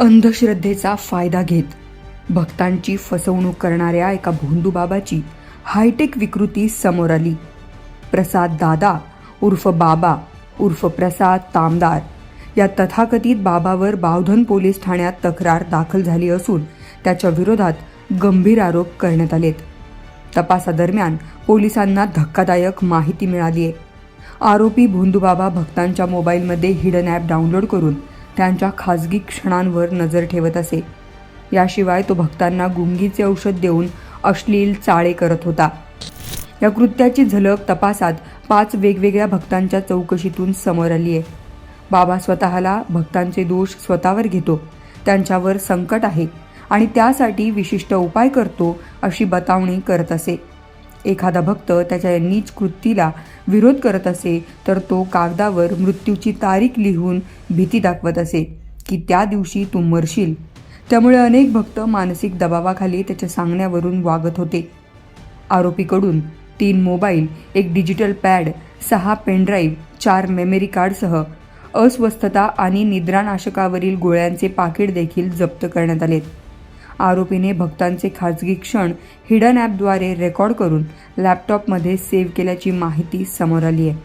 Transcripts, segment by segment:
अंधश्रद्धेचा फायदा घेत. भक्तांची फसवणूक करणाऱ्या एका भोंदूबाबाची हायटेक विकृती समोर आली. प्रसाद दादा उर्फ बाबा उर्फ प्रसाद तामदार या तथाकथित बाबावर बावधन पोलीस ठाण्यात तक्रार दाखल झाली असून त्याच्या विरोधात गंभीर आरोप करण्यात आलेत. तपासादरम्यान पोलिसांना धक्कादायक माहिती मिळाली आहे आरोपी भोंदूबाबा भक्तांच्या मोबाईलमध्ये हिडन ॲप डाउनलोड करून त्यांच्या खाजगी क्षणांवर नजर ठेवत असे. याशिवाय तो भक्तांना गुंगीचे औषध देऊन अश्लील चाळे करत होता. या कृत्याची झलक तपासात पाच वेगवेगळ्या भक्तांच्या चौकशीतून समोर आली आहे बाबा स्वतःला भक्तांचे दोष स्वतःवर घेतो त्यांच्यावर संकट आहे आणि त्यासाठी विशिष्ट उपाय करतो अशी बतावणी करत असे. एखादा भक्त त्याच्या नीच कृतीला विरोध करत असे तर तो कागदावर मृत्यूची तारीख लिहून भीती दाखवत असे की त्या दिवशी तू मरशील. त्यामुळे अनेक भक्त मानसिक दबावाखाली त्याच्या सांगण्यावरून वागत होते. आरोपीकडून तीन मोबाईल एक डिजिटल पॅड सहा पेनड्राईव्ह चार मेमरी कार्डसह अस्वस्थता आणि निद्रानाशकावरील गोळ्यांचे पाकिट देखील जप्त करण्यात आलेत. आरोपीने भक्तांचे खाजगी क्षण हिडन ॲपद्वारे रेकॉर्ड करून लॅपटॉपमध्ये सेव्ह केल्याची माहिती समोर आली आहे.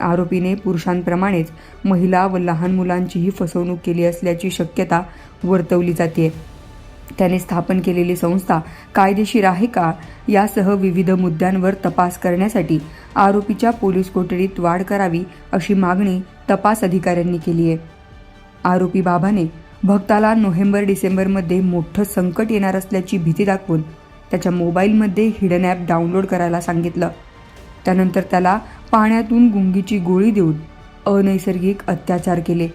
आरोपीने पुरुषांप्रमाणेच महिला व लहान मुलांचीही फसवणूक केली असल्याची शक्यता वर्तवली जाते. त्याने स्थापन केलेली संस्था कायदेशीर आहे का यासह विविध मुद्द्यांवर तपास करण्यासाठी आरोपीच्या पोलीस कोठडीत वाढ करावी अशी मागणी तपास अधिकाऱ्यांनी केली आहे. आरोपी बाबाने भक्ताला नोव्हेंबर डिसेंबरमध्ये मोठं संकट येणार असल्याची भीती दाखवून त्याच्या मोबाईलमध्ये हिडन ॲप डाउनलोड करायला सांगितलं. त्यानंतर त्याला पाण्यातून गुंगीची गोळी देऊन अनैसर्गिक अत्याचार केले.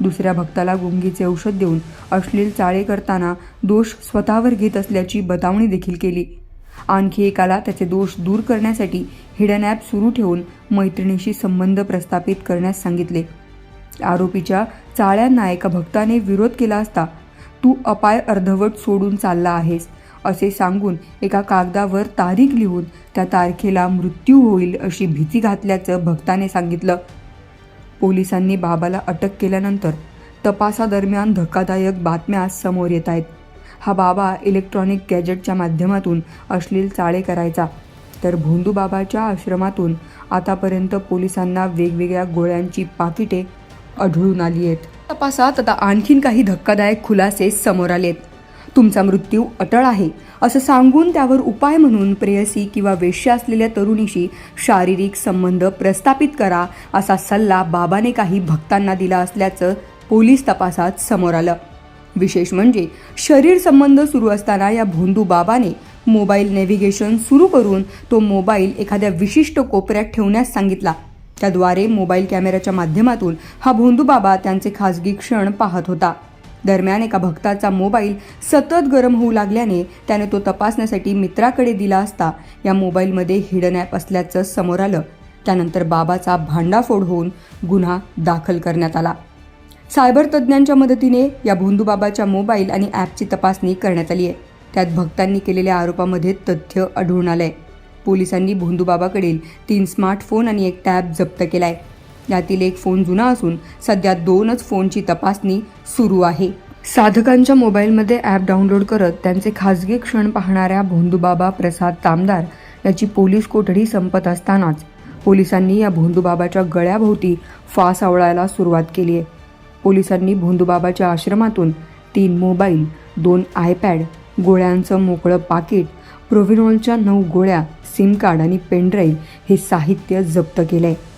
दुसऱ्या भक्ताला गुंगीचे औषध देऊन अश्लील चाळे करताना दोष स्वतःवर घेत असल्याची बतावणी देखील केली. आणखी एकाला त्याचे दोष दूर करण्यासाठी हिडन ॲप सुरू ठेवून मैत्रिणीशी संबंध प्रस्थापित करण्यास सांगितले. आरोपीच्या चाळ्यांना एका भक्ताने विरोध केला असता तू अपाय अर्धवट सोडून चालला आहेस असे सांगून एका कागदावर तारीख लिहून त्या तारखेला मृत्यू होईल अशी भीती घातल्याचं भक्ताने सांगितलं. पोलिसांनी बाबाला अटक केल्यानंतर तपासादरम्यान धक्कादायक बातम्या समोर येत आहेत. हा बाबा इलेक्ट्रॉनिक गॅजेटच्या माध्यमातून अश्लील चाळे करायचा. तर भोंदू बाबाच्या आश्रमातून आतापर्यंत पोलिसांना वेगवेगळ्या गोळ्यांची पाकिटे आढळून आली आहेत. तपासात आता आणखीन काही धक्कादायक खुलासे समोर आलेत. तुमचा मृत्यू अटळ आहे असं सांगून त्यावर उपाय म्हणून प्रेयसी किंवा वेश्य असलेल्या तरुणीशी शारीरिक संबंध प्रस्थापित करा असा सल्ला बाबाने काही भक्तांना दिला असल्याचं पोलीस तपासात समोर आलं. विशेष म्हणजे शरीर संबंध सुरू असताना या भोंदू बाबाने मोबाईल नेव्हिगेशन सुरू करून तो मोबाईल एखाद्या विशिष्ट कोपऱ्यात ठेवण्यास सांगितला. त्याद्वारे मोबाईल कॅमेऱ्याच्या माध्यमातून हा भोंदू बाबा त्यांचे खाजगी क्षण पाहत होता. दरम्यान एका भक्ताचा मोबाईल सतत गरम होऊ लागल्याने त्याने तो तपासण्यासाठी मित्राकडे दिला असता या मोबाईलमध्ये हिडन ॲप असल्याचं समोर आलं. त्यानंतर बाबाचा भांडाफोड होऊन गुन्हा दाखल करण्यात आला. सायबर तज्ज्ञांच्या मदतीने या भोंदूबाबाच्या मोबाईल आणि ॲपची तपासणी करण्यात आली आहे. त्यात भक्तांनी केलेल्या आरोपामध्ये तथ्य आढळून आहे पोलिसांनी भोंदूबाबाकडील तीन स्मार्टफोन आणि एक टॅब जप्त केलाय. यातील एक फोन जुना असून सध्या दोनच फोनची तपासणी सुरू आहे. साधकांच्या मोबाईलमध्ये ॲप डाउनलोड करत त्यांचे खाजगी क्षण पाहणाऱ्या भोंदूबाबा प्रसाद तामदार याची पोलीस कोठडी संपत असतानाच पोलिसांनी या भोंदूबाबाच्या गळ्याभोवती फास आवळायला सुरुवात केली आहे पोलिसांनी भोंदूबाबाच्या आश्रमातून तीन मोबाईल दोन आयपॅड गोळ्यांचं मोकळं पाकिट प्रोव्हिनॉलच्या नऊ गोळ्या सिम कार्ड आणि पेनड्राईव्ह हे साहित्य जप्त केलं आहे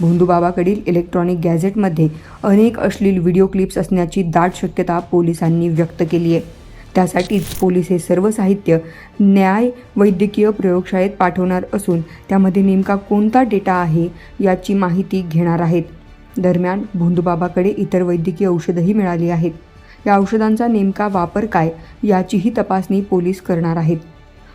भोंदूबाबाकडील इलेक्ट्रॉनिक गॅझेटमध्ये अनेक अश्लील व्हिडिओ क्लिप्स असण्याची दाट शक्यता पोलिसांनी व्यक्त केली आहे. त्यासाठीच पोलीस हे सर्व साहित्य न्याय वैद्यकीय प्रयोगशाळेत पाठवणार असून त्यामध्ये नेमका कोणता डेटा आहे याची माहिती घेणार आहेत. दरम्यान भोंदूबाबाकडे इतर वैद्यकीय औषधंही मिळाली आहेत. या औषधांचा नेमका वापर काय याचीही तपासणी पोलीस करणार आहेत.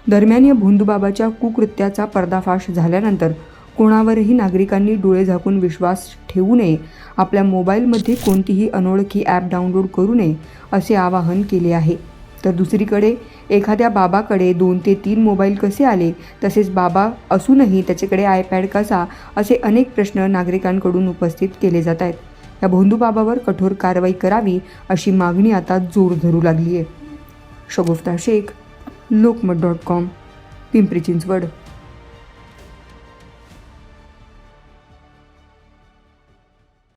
दरम्यान या भोंदूबाबाच्या कुकृत्याचा पर्दाफाश झाल्यानंतर कोणावरही नागरिकांनी डोळे झाकून विश्वास ठेवू नये आपल्या मोबाईलमध्ये कोणतीही अनोळखी ॲप डाउनलोड करू नये असे आवाहन केले आहे. तर दुसरीकडे एखाद्या बाबाकडे दोन ते तीन मोबाईल कसे आले तसेच बाबा असूनही त्याच्याकडे आयपॅड कसा असे अनेक प्रश्न नागरिकांकडून उपस्थित केले जात आहेत. या भोंदूबाबावर कठोर कारवाई करावी अशी मागणी आता जोर धरू लागली आहे शगुफ्ता शेख लोकमत डॉट कॉम पिंपरी चिंचवड.